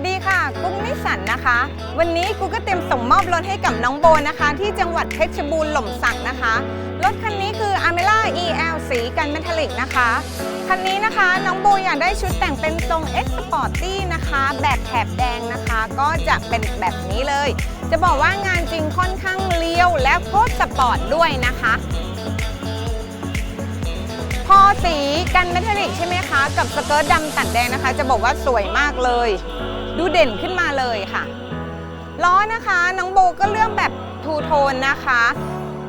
สดีค่ะ กุ้งนิสันนะคะ วันนี้กูก็เตรียมส่งมอบรถให้กับน้องโบนะคะ ที่จังหวัดเพชรบูรณ์หล่มสักนะคะ รถคันนี้คือ a m e l a EL สีกันเมทัลลิกนะคะ คันนี้นะคะน้องโบอยากได้ชุดแต่งเป็นทรง X Sporty นะคะ แบบแถบแดงนะคะ ก็จะเป็นแบบนี้เลย จะบอกว่างานจริงค่อนข้างเลี้ยวและโคตรสปอร์ตด้วยนะคะพอสีกันเมทัลลิกใช่ไหมคะ กับสเกิร์ตดำตัดแดงนะคะ จะบอกว่าสวยมากเลย ดูเด่นขึ้นมาเลยค่ะ ล้อนะคะน้องโบก็เลือกแบบทูโทนนะคะ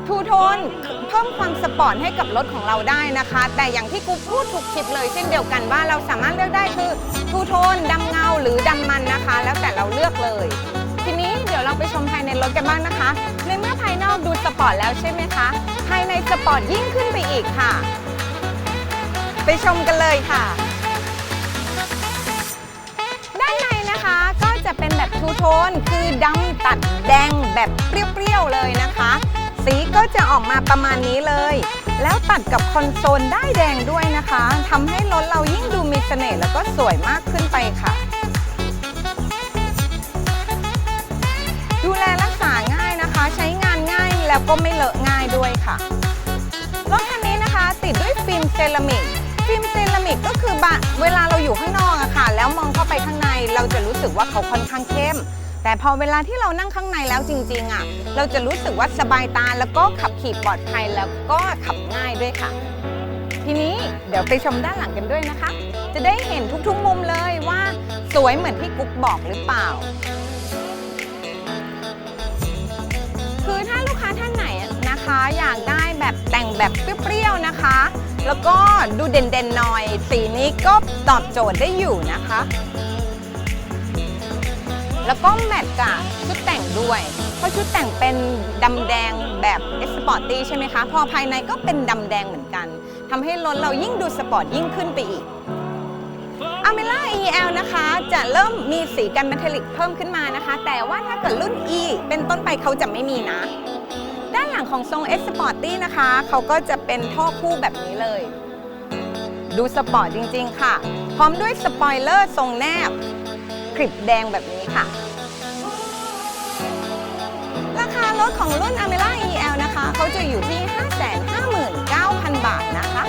ทูโทนเพิ่มความสปอร์ตให้กับรถของเราได้นะคะ แต่อย่างที่กูพูดทุกคลิปเลยเช่นเดียวกันว่าเราสามารถเลือกได้คือทูโทนดำเงาหรือดำมันนะคะ แล้วแต่เราเลือกเลย ทีนี้เดี๋ยวเราไปชมภายในรถกันบ้างนะคะ ในเมื่อภายนอกดูสปอร์ตแล้วใช่ไหมคะ ภายในสปอร์ตยิ่งขึ้นไปอีกค่ะ ไปชมกันเลยค่ะ ทนคือดำตัดแดงแบบเปรี้ยวๆเลยนะคะ สีก็จะออกมาประมาณนี้เลย แล้วตัดกับคอนโซลได้แดงด้วยนะคะทำให้รถเรายิ่งดูมีเสน่ห์แล้วก็สวยมากขึ้นไปค่ะ ดูแลรักษาง่ายนะคะ ใช้งานง่ายแล้วก็ไม่เลอะง่ายด้วยค่ะรถคันนี้นะคะติดด้วยฟิล์มเซรามิกฟิล์มเซรามิกก็คือบะเวลาเราอยู่ข้างนอก มองเข้าไปข้างในเราจะรู้สึกว่าเขาค่อนข้างเข้ม แต่พอเวลาที่เรานั่งข้างในแล้วจริงๆอะเราจะรู้สึกว่าสบายตาแล้วก็ขับขี่ปลอดภัยแล้วก็ขับง่ายด้วยค่ะ ทีนี้เดี๋ยวไปชมด้านหลังกันด้วยนะคะ จะได้เห็นทุกๆมุมเลยว่าสวยเหมือนที่กุ๊กบอกหรือเปล่า คือถ้าลูกค้าท่านไหนนะคะอยากได้ แบบเปรี้ยวๆนะคะ แล้วก็ดูเด่นๆหน่อย สีนี้ก็ตอบโจทย์ได้อยู่นะคะ แล้วก็แมทกับชุดแต่งด้วย เพราะชุดแต่งเป็นดำแดงแบบเอสปอร์ตี้ใช่ไหมคะ พอภายในก็เป็นดำแดงเหมือนกันทำให้รถเรายิ่งดูสปอร์ตยิ่งขึ้นไปอีก a m e l a EL นะคะ จะเริ่มมีสีกันเมทัลลิกเพิ่มขึ้นมานะคะ แต่ว่าถ้าเกิดรุ่น E เป็นต้นไปเขาจะไม่มีนะ หลังของทรง S Sporty นะคะ เขาก็จะเป็นท่อคู่แบบนี้เลย ดูสปอร์ตจริง ๆ ค่ะ พร้อมด้วยสปอยเลอร์ทรงแนบคลิปแดงแบบนี้ค่ะ ราคารถของรุ่น a m e l a EL นะคะ เขาจะอยู่ที่ 559,000 บาทนะคะ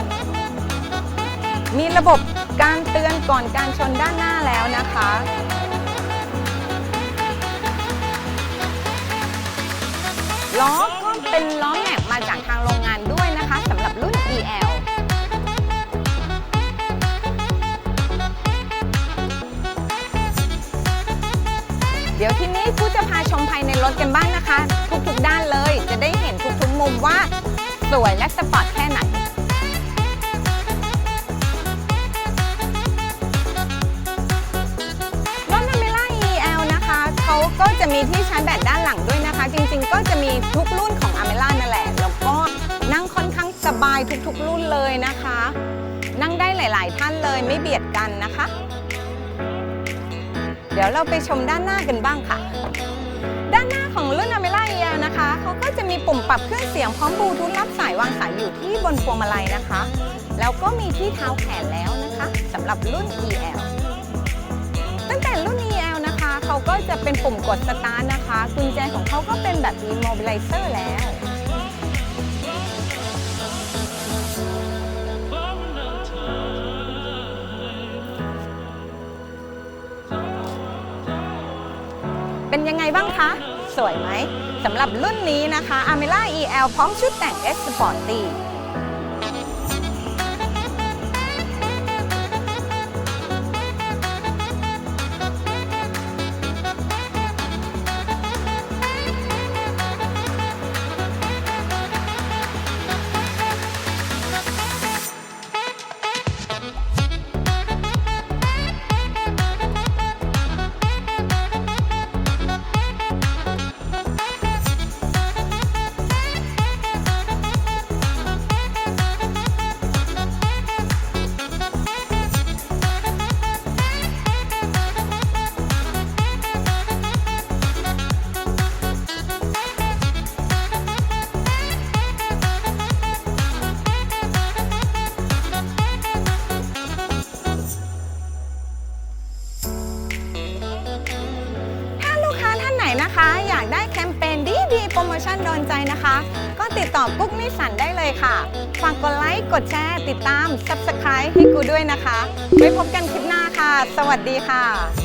มีระบบการเตือนก่อนการชนด้านหน้าแล้วนะคะล้อก เป็นล้อแม็กมาจากทางโรงงานด้วยนะคะสำหรับรุ่น EL เดี๋ยวที่นี้ผู้จะพาชมภายในรถกันบ้างนะคะ ทุกๆด้านเลยจะได้เห็นทุกๆมุมว่า สวยและสปอร์ตแค่ไหน ที่ชาร์จแบตด้านหลังด้วยนะคะ จริงๆ ก็จะมีทุกรุ่นของ a m e l a นั่นแหละ แล้วก็นั่งค่อนข้างสบายทุกๆ รุ่นเลยนะคะ นั่งได้หลาย ๆ ท่านเลยไม่เบียดกันนะคะ เดี๋ยวเราไปชมด้านหน้ากันบ้างค่ะ ด้านหน้าของรุ่น a m e l a EL นะคะเขาก็จะมีปุ่มปรับเครื่องเสียงพร้อมบลูทูธรับสายวางสายอยู่ที่บนพวงมาลัยนะคะ แล้วก็มีที่เท้าแขนแล้วนะคะสำหรับรุ่น EL เขาก็จะเป็นปุ่มกดสตาร์ทนะคะ กุญแจของเขาก็เป็นแบบ Immobilizer แล้วเป็นยังไงบ้างคะ สวยไหม สำหรับรุ่นนี้นะคะ a m e l a EL พร้อมชุดแต่ง S Sporty โปรโมชั่นโดนใจนะคะ ก็ติดต่อกุ๊กนิสสันได้เลยค่ะ ฝากกดไลค์ กดแชร์ ติดตาม Subscribe ให้กูด้วยนะคะ ไว้พบกันคลิปหน้าค่ะ สวัสดีค่ะ